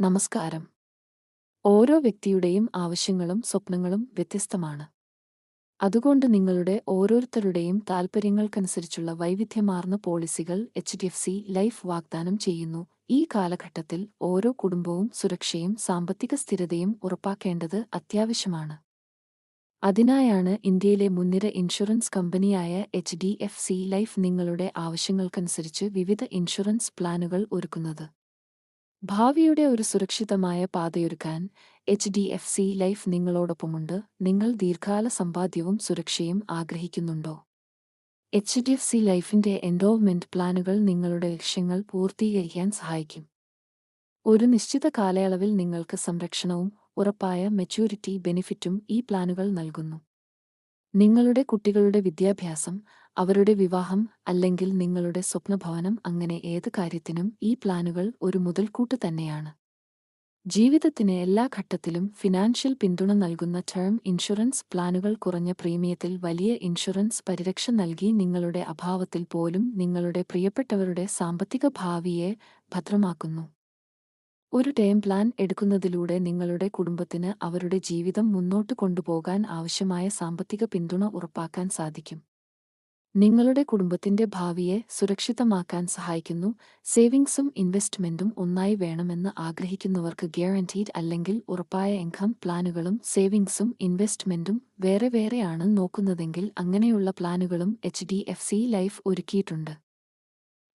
നമസ്കാരം. ഓരോ വ്യക്തിയുടെയും ആവശ്യങ്ങളും സ്വപ്നങ്ങളും വ്യത്യസ്തമാണ്. അതുകൊണ്ട് നിങ്ങളുടെ ഓരോരുത്തരുടെയും താൽപ്പര്യങ്ങൾക്കനുസരിച്ചുള്ള വൈവിധ്യമാർന്ന പോളിസികൾ H D F C Life വാഗ്ദാനം ചെയ്യുന്നു. ഈ കാലഘട്ടത്തിൽ ഓരോ കുടുംബവും സുരക്ഷയും സാമ്പത്തിക സ്ഥിരതയും ഉറപ്പാക്കേണ്ടത് അത്യാവശ്യമാണ്. അതിനായാണ് ഇന്ത്യയിലെ മുൻനിര ഇൻഷുറൻസ് കമ്പനിയായ H D F C Life നിങ്ങളുടെ ആവശ്യങ്ങൾക്കനുസരിച്ച് വിവിധ ഇൻഷുറൻസ് പ്ലാനുകൾ ഒരുക്കുന്നത്. ഭാവിയുടെ ഒരു സുരക്ഷിതമായ പാതയൊരുക്കാൻ H D F C Life നിങ്ങളോടൊപ്പമുണ്ട്. നിങ്ങൾ ദീർഘകാല സമ്പാദ്യവും സുരക്ഷയും ആഗ്രഹിക്കുന്നുണ്ടോ? എച്ച് ഡി എഫ് സി ലൈഫിന്റെ എൻറോൾമെന്റ് പ്ലാനുകൾ നിങ്ങളുടെ ലക്ഷ്യങ്ങൾ പൂർത്തീകരിക്കാൻ സഹായിക്കും. ഒരു നിശ്ചിത കാലയളവിൽ നിങ്ങൾക്ക് സംരക്ഷണവും ഉറപ്പായ മെച്യൂരിറ്റി ബെനിഫിറ്റും ഈ പ്ലാനുകൾ നൽകുന്നു. നിങ്ങളുടെ കുട്ടികളുടെ വിദ്യാഭ്യാസം അവരുടെ വിവാഹം അല്ലെങ്കിൽ നിങ്ങളുടെ സ്വപ്നഭവനം അങ്ങനെ ഏത് കാര്യത്തിനും ഈ പ്ലാനുകൾ ഒരു മുതൽക്കൂട്ട് തന്നെയാണ്. ജീവിതത്തിന് എല്ലാ ഘട്ടത്തിലും ഫിനാൻഷ്യൽ പിന്തുണ നൽകുന്ന ടേം ഇൻഷുറൻസ് പ്ലാനുകൾ കുറഞ്ഞ പ്രീമിയത്തിൽ വലിയ ഇൻഷുറൻസ് പരിരക്ഷ നൽകി നിങ്ങളുടെ അഭാവത്തിൽ പോലും നിങ്ങളുടെ പ്രിയപ്പെട്ടവരുടെ സാമ്പത്തിക ഭാവിയെ ഭദ്രമാക്കുന്നു. ഒരു ടേം പ്ലാൻ എടുക്കുന്നതിലൂടെ നിങ്ങളുടെ കുടുംബത്തിന് അവരുടെ ജീവിതം മുന്നോട്ട് കൊണ്ടുപോകാൻ ആവശ്യമായ സാമ്പത്തിക പിന്തുണ ഉറപ്പാക്കാൻ സാധിക്കും. നിങ്ങളുടെ കുടുംബത്തിന്റെ ഭാവിയെ സുരക്ഷിതമാക്കാൻ സഹായിക്കുന്നു. സേവിങ്സും ഇൻവെസ്റ്റ്മെന്റും ഒന്നായി വേണമെന്ന് ആഗ്രഹിക്കുന്നവർക്ക് ഗ്യാരണ്ടീഡ് അല്ലെങ്കിൽ ഉറപ്പായ ഇൻകം പ്ലാനുകളും സേവിങ്സും ഇൻവെസ്റ്റ്മെന്റും വേറെ വേറെയാണ് നോക്കുന്നതെങ്കിൽ അങ്ങനെയുള്ള പ്ലാനുകളും H D F C Life ഒരുക്കിയിട്ടുണ്ട്.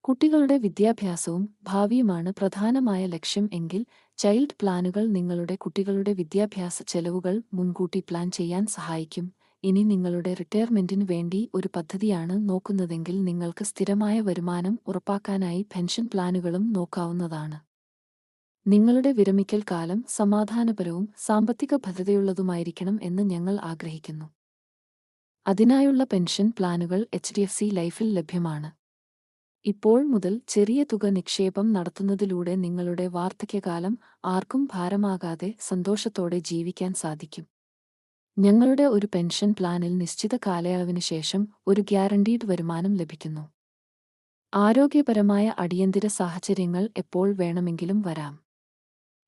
കുട്ടികളുടെ വിദ്യാഭ്യാസവും ഭാവിയുമാണ് പ്രധാനമായ ലക്ഷ്യം എങ്കിൽ ചൈൽഡ് പ്ലാനുകൾ നിങ്ങളുടെ കുട്ടികളുടെ വിദ്യാഭ്യാസ ചെലവുകൾ മുൻകൂട്ടി പ്ലാൻ ചെയ്യാൻ സഹായിക്കും. ഇനി നിങ്ങളുടെ റിട്ടയർമെന്റിനു വേണ്ടി ഒരു പദ്ധതിയാണ് നോക്കുന്നതെങ്കിൽ നിങ്ങൾക്ക് സ്ഥിരമായ വരുമാനം ഉറപ്പാക്കാനായി പെൻഷൻ പ്ലാനുകളും നോക്കാവുന്നതാണ്. നിങ്ങളുടെ വിരമിക്കൽ കാലം സമാധാനപരവും സാമ്പത്തിക ഭദ്രതയുള്ളതുമായിരിക്കണം എന്ന് ഞങ്ങൾ ആഗ്രഹിക്കുന്നു. അതിനായുള്ള പെൻഷൻ പ്ലാനുകൾ എച്ച് ഡി എഫ് സി ലൈഫിൽ ലഭ്യമാണ്. ഇപ്പോൾ മുതൽ ചെറിയ തുക നിക്ഷേപം നടത്തുന്നതിലൂടെ നിങ്ങളുടെ വാർദ്ധക്യകാലം ആർക്കും ഭാരമാകാതെ സന്തോഷത്തോടെ ജീവിക്കാൻ സാധിക്കും. ഞങ്ങളുടെ ഒരു പെൻഷൻ പ്ലാനിൽ നിശ്ചിത കാലയളവിന് ശേഷം ഒരു ഗ്യാരണ്ടീഡ് വരുമാനം ലഭിക്കുന്നു. ആരോഗ്യപരമായ അടിയന്തര സാഹചര്യങ്ങൾ എപ്പോൾ വേണമെങ്കിലും വരാം.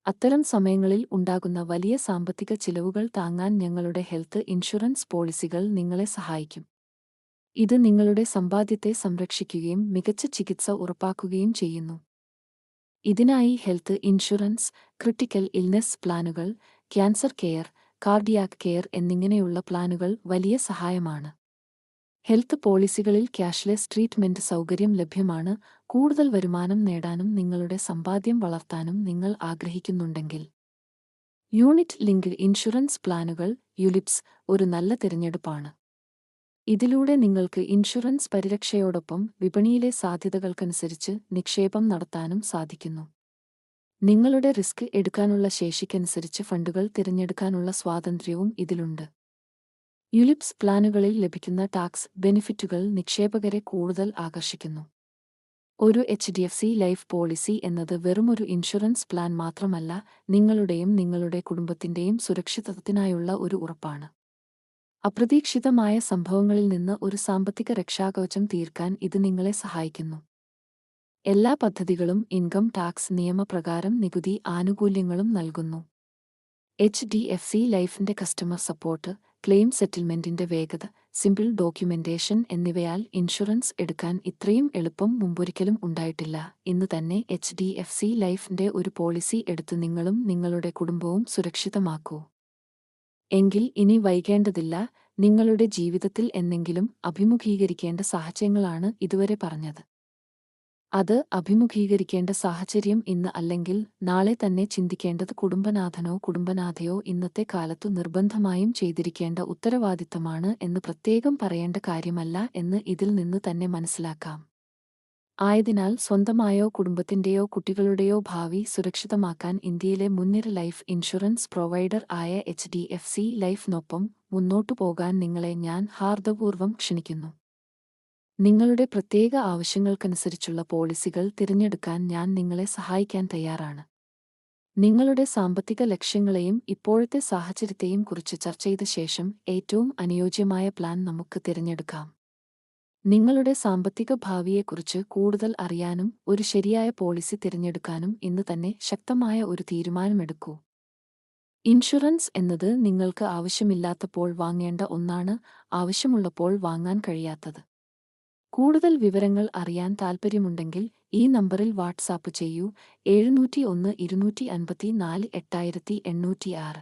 അത്തരം സമയങ്ങളിൽ ഉണ്ടാകുന്ന വലിയ സാമ്പത്തിക ചിലവുകൾ താങ്ങാൻ ഞങ്ങളുടെ ഹെൽത്ത് ഇൻഷുറൻസ് പോളിസികൾ നിങ്ങളെ സഹായിക്കും. ഇത് നിങ്ങളുടെ സമ്പാദ്യത്തെ സംരക്ഷിക്കുകയും മികച്ച ചികിത്സ ഉറപ്പാക്കുകയും ചെയ്യുന്നു. ഇതിനായി ഹെൽത്ത് ഇൻഷുറൻസ് ക്രിട്ടിക്കൽ ഇൽനെസ് പ്ലാനുകൾ ക്യാൻസർ കെയർ കാർഡിയാക് കെയർ എന്നിങ്ങനെയുള്ള പ്ലാനുകൾ വലിയ സഹായമാണ്. ഹെൽത്ത് പോളിസികളിൽ ക്യാഷ്ലെസ് ട്രീറ്റ്മെന്റ് സൗകര്യം ലഭ്യമാണ്. കൂടുതൽ വരുമാനം നേടാനും നിങ്ങളുടെ സമ്പാദ്യം വളർത്താനും നിങ്ങൾ ആഗ്രഹിക്കുന്നുണ്ടെങ്കിൽ. യൂണിറ്റ് ലിങ്ക്ഡ് ഇൻഷുറൻസ് പ്ലാനുകൾ യുലിപ്സ് ഒരു നല്ല തിരഞ്ഞെടുപ്പാണ്. ഇതിലൂടെ നിങ്ങൾക്ക് ഇൻഷുറൻസ് പരിരക്ഷയോടൊപ്പം വിപണിയിലെ സാധ്യതകൾക്കനുസരിച്ച് നിക്ഷേപം നടത്താനും സാധിക്കുന്നു. നിങ്ങളുടെ റിസ്ക് എടുക്കാനുള്ള ശേഷിക്കനുസരിച്ച് ഫണ്ടുകൾ തിരഞ്ഞെടുക്കാനുള്ള സ്വാതന്ത്ര്യവും ഇതിലുണ്ട്. യുലിപ്സ് പ്ലാനുകളിൽ ലഭിക്കുന്ന ടാക്സ് ബെനിഫിറ്റുകൾ നിക്ഷേപകരെ കൂടുതൽ ആകർഷിക്കുന്നു. ഒരു H D F C Life policy എന്നത് വെറുമൊരു ഇൻഷുറൻസ് പ്ലാൻ മാത്രമല്ല നിങ്ങളുടെയും നിങ്ങളുടെ കുടുംബത്തിന്റെയും സുരക്ഷിതത്വത്തിനായുള്ള ഒരു ഉറപ്പാണ്. അപ്രതീക്ഷിതമായ സംഭവങ്ങളിൽ നിന്ന് ഒരു സാമ്പത്തിക രക്ഷാകവചം തീർക്കാൻ ഇത് നിങ്ങളെ സഹായിക്കുന്നു. എല്ലാ പദ്ധതികളും ഇൻകം ടാക്സ് നിയമപ്രകാരം നികുതി ആനുകൂല്യങ്ങളും നൽകുന്നു. എച്ച് ഡി എഫ് സി ലൈഫിന്റെ കസ്റ്റമർ സപ്പോർട്ട് ക്ലെയിം സെറ്റിൽമെന്റിന്റെ വേഗത സിമ്പിൾ ഡോക്യുമെന്റേഷൻ എന്നിവയാൽ ഇൻഷുറൻസ് എടുക്കാൻ ഇത്രയും എളുപ്പം മുമ്പൊരിക്കലും ഉണ്ടായിട്ടില്ല. ഇന്ന് തന്നെ എച്ച് ഡി എഫ് സി ലൈഫിന്റെ ഒരു പോളിസി എടുത്ത് നിങ്ങളും നിങ്ങളുടെ കുടുംബവും സുരക്ഷിതമാക്കൂ. എങ്കിൽ ഇനി വൈകേണ്ടതില്ല. നിങ്ങളുടെ ജീവിതത്തിൽ എന്നെങ്കിലും അഭിമുഖീകരിക്കേണ്ട സാഹചര്യങ്ങളാണ് ഇതുവരെ പറഞ്ഞത്. അത് അഭിമുഖീകരിക്കേണ്ട സാഹചര്യം ഇന്ന് അല്ലെങ്കിൽ നാളെ തന്നെ ചിന്തിക്കേണ്ടത് കുടുംബനാഥനോ കുടുംബനാഥയോ ഇന്നത്തെ കാലത്തു നിർബന്ധമായും ചെയ്തിരിക്കേണ്ട ഉത്തരവാദിത്തമാണ് എന്ന് പ്രത്യേകം പറയേണ്ട കാര്യമല്ല എന്ന് ഇതിൽ നിന്ന് തന്നെ മനസ്സിലാക്കാം. ആയതിനാൽ സ്വന്തമായോ കുടുംബത്തിന്റെയോ കുട്ടികളുടെയോ ഭാവി സുരക്ഷിതമാക്കാൻ ഇന്ത്യയിലെ മുൻനിര ലൈഫ് ഇൻഷുറൻസ് പ്രൊവൈഡർ ആയ എച്ച് ഡി എഫ് സി ലൈഫിനൊപ്പം മുന്നോട്ടു പോകാൻ നിങ്ങളെ ഞാൻ ഹാർദപൂർവം ക്ഷണിക്കുന്നു. നിങ്ങളുടെ പ്രത്യേക ആവശ്യങ്ങൾക്കനുസരിച്ചുള്ള പോളിസികൾ തിരഞ്ഞെടുക്കാൻ ഞാൻ നിങ്ങളെ സഹായിക്കാൻ തയ്യാറാണ്. നിങ്ങളുടെ സാമ്പത്തിക ലക്ഷ്യങ്ങളെയും ഇപ്പോഴത്തെ സാഹചര്യത്തെയും കുറിച്ച് ചർച്ച ചെയ്ത ശേഷം ഏറ്റവും അനുയോജ്യമായ പ്ലാൻ നമുക്ക് തിരഞ്ഞെടുക്കാം. നിങ്ങളുടെ സാമ്പത്തിക ഭാവിയെക്കുറിച്ച് കൂടുതൽ അറിയാനും ഒരു ശരിയായ പോളിസി തിരഞ്ഞെടുക്കാനും ഇന്ന് തന്നെ ശക്തമായ ഒരു തീരുമാനമെടുക്കൂ. ഇൻഷുറൻസ് എന്നത് നിങ്ങൾക്ക് ആവശ്യമില്ലാത്തപ്പോൾ വാങ്ങേണ്ട ഒന്നാണ് ആവശ്യമുള്ളപ്പോൾ വാങ്ങാൻ കഴിയാത്തത്. കൂടുതൽ വിവരങ്ങൾ അറിയാൻ താൽപ്പര്യമുണ്ടെങ്കിൽ ഈ നമ്പറിൽ വാട്സാപ്പ് ചെയ്യൂ. എഴുന്നൂറ്റി ഒന്ന് ഇരുന്നൂറ്റി അൻപത്തി നാല് എട്ടായിരത്തി എണ്ണൂറ്റിയാറ്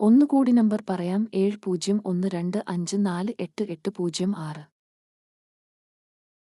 ഒന്നുകൂടി നമ്പർ പറയാം. ഏഴ് പൂജ്യം ഒന്ന് രണ്ട് അഞ്ച് നാല് എട്ട് എട്ട് പൂജ്യം ആറ്.